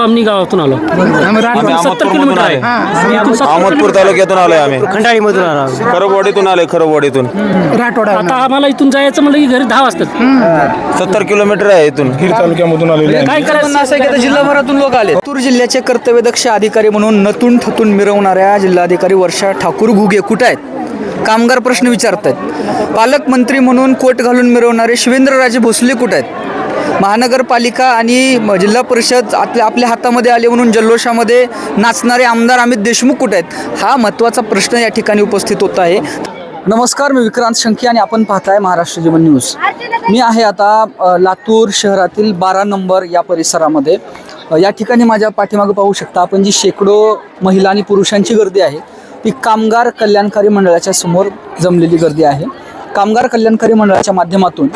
आम्ही गावातून आलो. आम्ही सत्तर किलोमीटर आहे. इथून सत्तर अहमदपूर तालुक्यातून आलोय आम्ही. खंडाळीमधून आलो खरबवाडीतून आलोय खरबवाडीतून आता आम्हाला इथून जायचं म्हणलं की घरी दहा वाजतात. सत्तर किलोमीटर आहे इथून. तालुक्यामधून आलेले आहे. काय करायचं? असं आहे की आता जिल्हाभरातून लोक आले. लातूर जिल्ह्याचे कर्तव्यदक्ष अधिकारी म्हणून नतून थतून मिरवणाऱ्या जिल्हाधिकारी वर्षा ठाकूर घुगे कुठं आहेत? कामगार प्रश्न विचारतायत. पालकमंत्री म्हणून कोट घालून मिरवणारे शिवेंद्रराजे भोसले कुठं आहेत? महानगरपालिका आणि म- जिल्हा परिषद आपल्या आपल्या हातामध्ये आले म्हणून जल्लोषामध्ये नाचणारे आमदार अमित देशमुख कुठे आहेत? हा महत्त्वाचा प्रश्न या ठिकाणी उपस्थित होत आहे. नमस्कार मी विक्रांत शंकी आणि आपण पाहताय महाराष्ट्र जीवन न्यूज. मी आहे आता लातूर शहरातील बारा नंबर या परिसरामध्ये. या ठिकाणी माझ्या पाठीमागं पाहू शकता आपण जी शेकडो महिला आणि पुरुषांची गर्दी आहे ती कामगार कल्याणकारी मंडळाच्या समोर जमलेली गर्दी आहे. कामगार कल्याणकारी मंडळाच्या माध्यमातून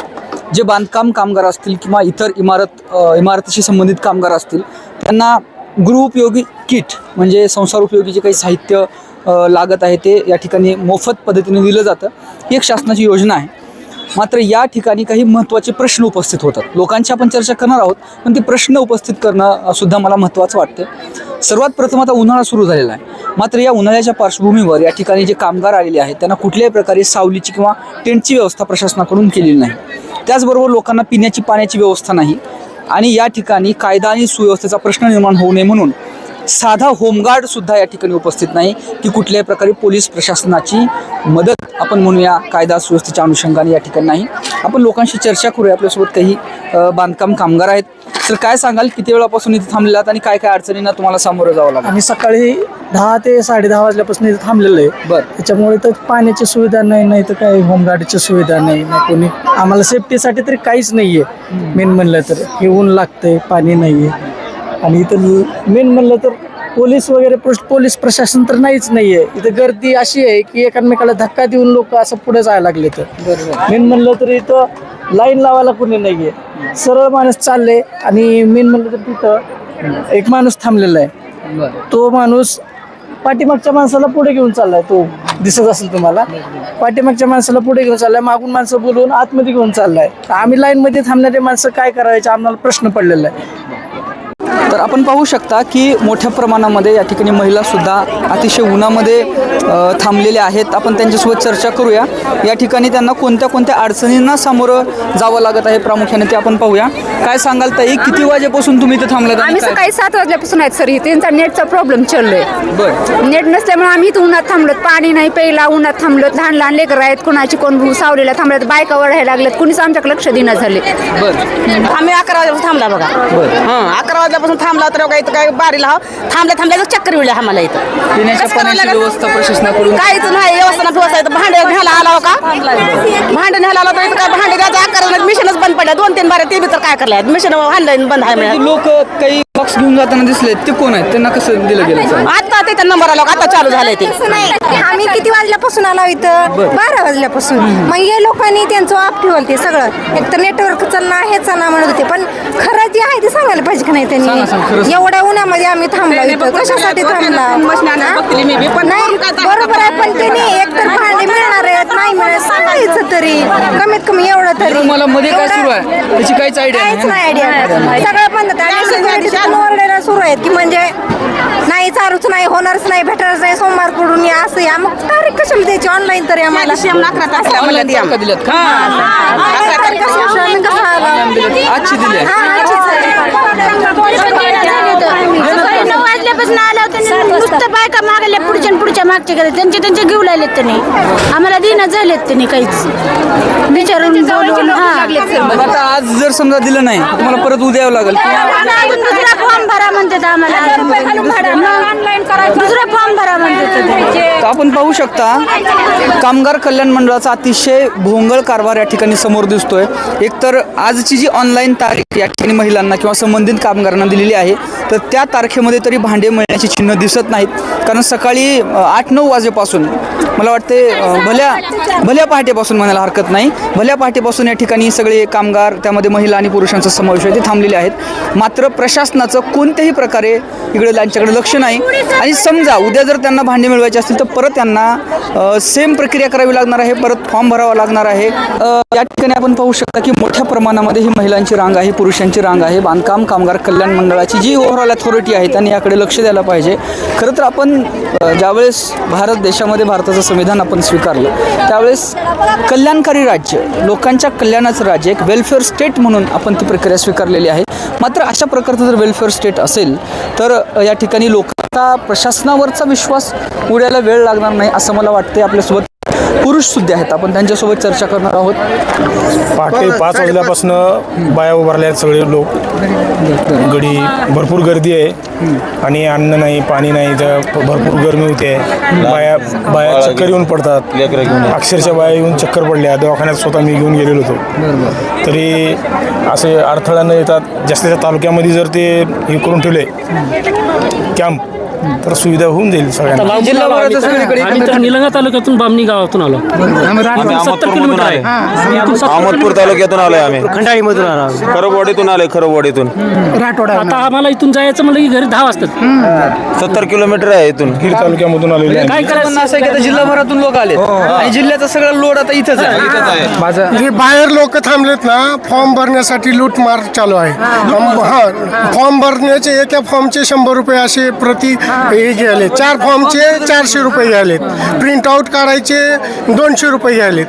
जे बांधकाम कामगार असतील किंवा इतर इमारत इमारतीशी संबंधित कामगार असतील त्यांना गृहउपयोगी किट म्हणजे संसार उपयोगी जे काही साहित्य लागत आहे ते या ठिकाणी मोफत पद्धतीने दिलं जातं ही एक शासनाची योजना आहे. मात्र या ठिकाणी काही महत्त्वाचे प्रश्न उपस्थित होतात. लोकांची आपण चर्चा करणार आहोत पण ते प्रश्न उपस्थित करणं सुद्धा मला महत्त्वाचं वाटतं सर्वात प्रथम आता उन्हाळा सुरू झालेला आहे. मात्र या उन्हाळ्याच्या पार्श्वभूमीवर या ठिकाणी जे कामगार आलेले आहेत त्यांना कुठल्याही प्रकारे सावलीची किंवा टेंटची व्यवस्था प्रशासनाकडून केलेली नाही. त्याचबरोबर लोकांना पिण्याची पाण्याची व्यवस्था नाही. आणि या ठिकाणी कायदा आणि सुव्यवस्थेचा प्रश्न निर्माण होऊ नये म्हणून साधा होमगार्ड सुद्धा या ठिकाणी उपस्थित नाही की कुठल्याही प्रकारे पोलीस प्रशासनाची मदत आपण म्हणूया कायदा सुव्यवस्थेच्या अनुषंगाने या ठिकाणी नाही. आपण लोकांशी चर्चा करूया आपल्यासोबत काही बांधकाम कामगार आहेत. तर काय सांगाल किती वेळापासून इथे थांबलेले आणि काय काय अडचणींना तुम्हाला सामोरं जावं लागेल? आम्ही सकाळी दहा ते साडे दहा वाजल्यापासून इथे थांबलेलो आहे. बरं. त्याच्यामुळे तर पाण्याची सुविधा नाही नाही तर काही होमगार्डची सुविधा नाही नाही कोणी. आम्हाला सेफ्टीसाठी तरी काहीच नाही आहे मेन म्हणलं तर. हे ऊन लागतंय पाणी नाही आहे आणि इथं मेन म्हणलं तर पोलीस वगैरे पोलीस प्रशासन तर नाहीच नाही आहे इथं गर्दी अशी आहे की एकमेकाला धक्का देऊन लोक असं पुढे जायला लागले तर मेन म्हणलं तर इथं लाईन लावायला कोणी नाही आहे सरळ माणूस चालले आणि मेन म्हणलं तर तिथं एक माणूस थांबलेला आहे. तो माणूस पाठीमागच्या माणसाला पुढे घेऊन चाललाय. तो दिसत असेल तुम्हाला. पाठीमागच्या माणसाला पुढे घेऊन चाललाय. मागून माणसं बोलवून आतमध्ये घेऊन चाललाय. आम्ही लाईन मध्ये थांबणारे माणसं काय करायचे? आम्हाला प्रश्न पडलेला आहे. तर आपण पाहू शकता की मोठ्या प्रमाणामध्ये या ठिकाणी महिला सुद्धा अतिशय उन्हामध्ये थांबलेल्या आहेत. आपण त्यांच्यासोबत चर्चा करूया. या ठिकाणी त्यांना कोणत्या कोणत्या अडचणींना सामोरं जावं लागत आहे प्रामुख्याने ते आपण पाहूया. काय सांगाल ताई? किती वाजेपासून तुम्ही इथे थांबलात आम्ही सकाळी सात वाजल्यापासून आहेत सर इथे. त्यांचा नेटचा प्रॉब्लेम चाललोय. बरं. नेट नसल्यामुळे आम्ही इथं उन्हात थांबलोत. पाणी नाही प्यायला उन्हात थांबलोत. लहान लहान लेकर आहेत. कोणाची कोण भू सावलेला थांबल्यात. बायका वळायला लागल्यात. कुणीच आमच्याकडे लक्ष देणं झाले. बरं. आम्ही अकरा वाजल्यापासून थांबला बघा. हं, अकरा वाजल्यापासून थांबला तर काय इथं काय बारीला हा. थांबल्या थांबल्या चक्कर मिळले आम्हाला इथं. पिण्याच्या कसं करावं पाण्याची लागेल? व्यवस्था प्रशासनाकडून? काहीच नाही व्यवस्था व्यवस्था इथं भांडे घ्यायला आला हो का भांडे न्यायला आला तर इथं काय भांडे अकरा मिशनच बंद पडल्या. दोन तीन बारे ते बी तर काय करलाय? मिशन भांडण बंद आहे म्हणे. लोक काही बॉक्स घेऊन जाताना दिसले ते कोण आहेत? त्यांना कसं दिलं गेलं सर आता त्याचा नंबर आला आता चालू झालंय ते. आम्ही किती वाजल्यापासून आलो इथं? बारा. वाजल्यापासून. मग हे लोकांनी त्यांचं ऑफ ठेवलं ते सगळं. एक तर नेटवर्क चालना हे चालना म्हणत होते. पण खरं जे आहे ते सांगायला पाहिजे का नाही सांगा, सांगा, खरं त्यांनी एवढ्या उन्हामध्ये आम्ही थांबलो इथं. कशासाठी थांबला? नाही बरोबर आहे पण त्यांनी एक तर भांडे मिळणार आहेत नाही मिळत सांगायचं तरी कमीत कमी एवढं तरी. तुम्हाला मध्ये काय सुरू आहे? त्याची काहीच आयडिया काहीच नाही आयडिया सगळं बंद. आणि पण ओरडायला सुरू आहेत की म्हणजे नाही चालूच नाही होणारच नाही भेटणारच नाही सोमवारकडून या असं या. मग तारीख कशाला द्यायची? ऑनलाईन तरी आम्हाला. दिल्यात का ऑनलाईन तारीख कसं आलो? आजची दिली आहे. हा, सकाळी नऊ वाजल्यापासून आलं होतं नुसतं बायका मागल्या पुढच्या आणि पुढच्या मागच्या गेल्या त्यांचे त्यांचे घेऊ लागलेत त्यांनी. आम्हाला दिना झालेत त्यांनी काहीच. विचारून हा. मग आता आज जर समजा दिलं नाही तुम्हाला परत उद्या यावं लागेल. आता अजून दुसरा फॉर्म भरा म्हणतात आम्हाला. दुसरा फॉर्म भरा म्हणतात ते. तर आपण पाहू शकता कामगार कल्याण मंडळाचा अतिशय भोंगळ कारभार या ठिकाणी समोर दिसतोय. एकतर आजची जी ऑनलाईन तारीख या ठिकाणी महिलांना किंवा संबंधित कामगारांना दिलेली आहे तर त्या तारखेमध्ये तरी भांडे मिळण्याची चिन्ह दिसत नाहीत. कारण सकाळी आठ नऊ वाजेपासून मला वाटते भल्या भल्या पहाटेपासून म्हणायला हरकत नाही. भल्या पहाटेपासून या ठिकाणी सगळे कामगार त्यामध्ये महिला आणि पुरुषांचा समावेश आहे ते थांबलेले आहेत. मात्र प्रशासनाचं कोणत्याही प्रकारे इकडे त्यांच्याकडे लक्ष नाही. आणि समजा उद्या जर त्यांना भांडे मिळवायचे असतील तर परत त्यांना सेम प्रक्रिया करावी लागणार आहे. परत फॉर्म भरावा लागणार आहे. या ठिकाणी आपण पाहू शकता की मोठ्या प्रमाणामध्ये ही महिलांची रांग आहे पुरुषांची रांग आहे. बांधकाम कामगार कल्याण मंडळाची जी ओव्हरऑल अथॉरिटी आहे त्यांनी याकडे लक्ष द्यायला पाहिजे. खरं तर आपण ज्यावेळेस भारत देशामध्ये भारताचं संविधान आपण स्वीकारलं त्यावेळेस कल्याणकारी राज्य लोकांच्या कल्याणाचं राज्य एक वेलफेअर स्टेट म्हणून आपण ती प्रक्रिया स्वीकारलेली आहे. मात्र अशा प्रकारचं जर वेलफेअर स्टेट असेल तर या ठिकाणी लोकांचा प्रशासनावरचा विश्वास उडायला वेळ लागणार नाही असं मला वाटते आपल्यासोबत. पुरुष सुद्धा आहेत. आपण त्यांच्यासोबत चर्चा करणार आहोत. पहाटे पाच वाजल्यापासून बाया उभारल्या आहेत सगळे लोक. गडी भरपूर गर्दी आहे. आणि अन्न नाही पाणी नाही तर भरपूर गरमी होते. बाया बाया चक्कर येऊन पडतात. अक्षरशः बाया येऊन चक्कर पडल्या. दवाखान्यात स्वतः मी घेऊन गेलेलो होतो. तरी असे अडथळा न येतात जास्तीच्या तालुक्यामध्ये जर ते हे करून ठेवले कॅम्प तर सुविधा होऊन जाईल सगळ्यांना. जिल्हाभरात आम्ही. सगळीकडे आम्ही तर निलंगा तालुक्यातून बामणी गावातून आलो. आम्ही सत्तर किलोमीटर आहे. आले. इथून सत्तर अहमदपूर तालुक्यातून आलोय आम्ही. खंडाळीमधून आलो खरबवाडीतून आलोय खरबवाडीतून आता आम्हाला इथून जायचं म्हणलं की घरी दहा वाजतात. सत्तर किलोमीटर आहे इथून. हीर तालुक्यामधून आलेले आहे. काय करायचं? असं आहे की आता जिल्हाभरातून लोक आले आणि जिल्ह्याचा सगळा लोड आता इथंच आहे. माझा जे बाहेर लोक थांबलेत ना फॉर्म भरण्यासाठी लूटमार चालू आहे. हा. फॉर्म भरण्याचे एका फॉर्मचे शंभर रुपये असे प्रति हे घ्यायले चार फॉर्मचे चारशे रुपये घ्यायलेत. प्रिंट आउट काढायचे दोनशे रुपये घ्यायलेत.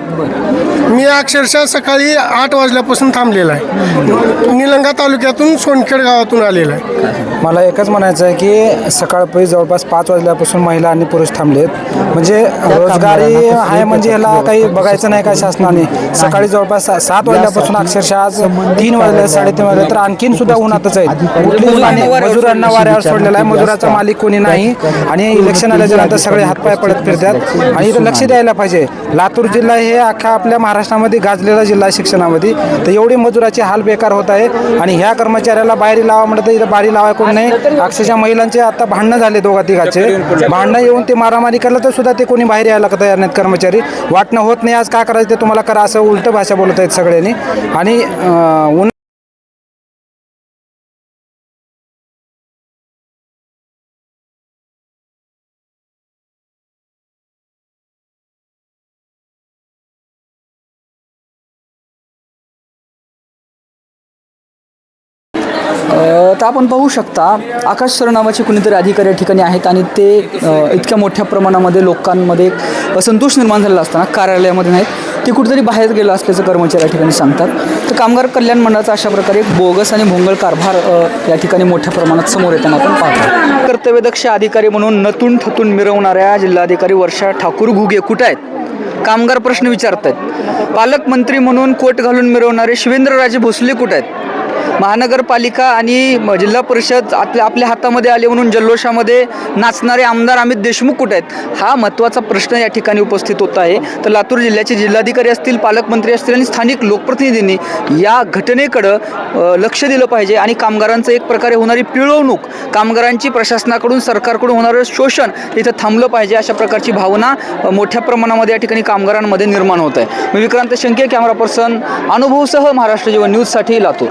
मी अक्षरशः सकाळी आठ वाजल्यापासून थांबलेला आहे. निलंगा तालुक्यातून सोनखेड गावातून आलेला आहे. मला एकच म्हणायचं आहे की सकाळपारी जवळपास पाच वाजल्यापासून महिला आणि पुरुष थांबलेत. म्हणजे रोजगारी आहे म्हणजे ह्याला काही बघायचं नाही का शासनाने? सकाळी जवळपास सात वाजल्यापासून अक्षरशः आज तीन वाजले साडेतीन वाजले तर आणखीन सुद्धा उन्हातच आहेत. मजुरांना वाऱ्यावर सोडलेला आहे. मजुराचा मालिक कोणी नाही. आणि इलेक्शन आल्याच्यानंतर सगळे हातपाय पडत फिरतात. आणि इथं लक्ष द्यायला पाहिजे. लातूर जिल्हा हे अख्खा आपल्या महाराष्ट्रामध्ये गाजलेला जिल्हा आहे शिक्षणामध्ये. तर एवढी मजुराची हाल बेकार होत आहे. आणि ह्या कर्मचाऱ्याला बाहेर लावा म्हणत इथं बाहेरी लावा कोण नाही. अक्षरशः महिलांचे आता भांडणं झाले दोघा तिघाचे भांडणं येऊन ते मारामारी करलं तर सुद्धा ते कोणी बाहेर यायला तयार नाहीत कर्मचारी. वाटणं होत नाही. आज काय करायचं ते तुम्हाला करा असं उलट भाषा बोलत आहेत सगळ्यांनी. आणि आता तर आपण पाहू शकता आकाश सर नावाचे कुणीतरी अधिकारी या ठिकाणी आहेत आणि ते इतक्या मोठ्या प्रमाणामध्ये लोकांमध्ये संतोष असंतोष निर्माण झालेला असताना कार्यालयामध्ये नाहीत. ते कुठेतरी बाहेर गेलं असल्याचं कर्मचारी या ठिकाणी सांगतात. तर कामगार कल्याण मंडळाचा अशा प्रकारे एक बोगस आणि भोंगळ कारभार या ठिकाणी मोठ्या प्रमाणात समोर येताना आपण पाहतो. कर्तव्यदक्ष अधिकारी म्हणून नतून थतून मिरवणाऱ्या जिल्हाधिकारी वर्षा ठाकूर घुगे कुठं आहेत? कामगार प्रश्न विचारत आहेत पालकमंत्री म्हणून कोट घालून मिरवणारे शिवेंद्रराजे भोसले कुठं आहेत? महानगरपालिका आणि म- जिल्हा परिषद आपल्या आपल्या हातामध्ये आले म्हणून जल्लोषामध्ये नाचणारे आमदार अमित देशमुख कुठे आहेत? हा महत्त्वाचा प्रश्न या ठिकाणी उपस्थित होत आहे. तर लातूर जिल्ह्याचे जिल्हाधिकारी असतील पालकमंत्री असतील आणि स्थानिक लोकप्रतिनिधींनी या घटनेकडं लक्ष दिलं पाहिजे आणि कामगारांचं एक प्रकारे होणारी पिळवणूक कामगारांची प्रशासनाकडून सरकारकडून होणारं शोषण इथं थांबलं पाहिजे अशा प्रकारची भावना मोठ्या प्रमाणामध्ये या ठिकाणी कामगारांमध्ये निर्माण होत आहे. मी विक्रांत शंके कॅमेरा पर्सन अनुभवसह महाराष्ट्र जीवन न्यूजसाठी लातूर.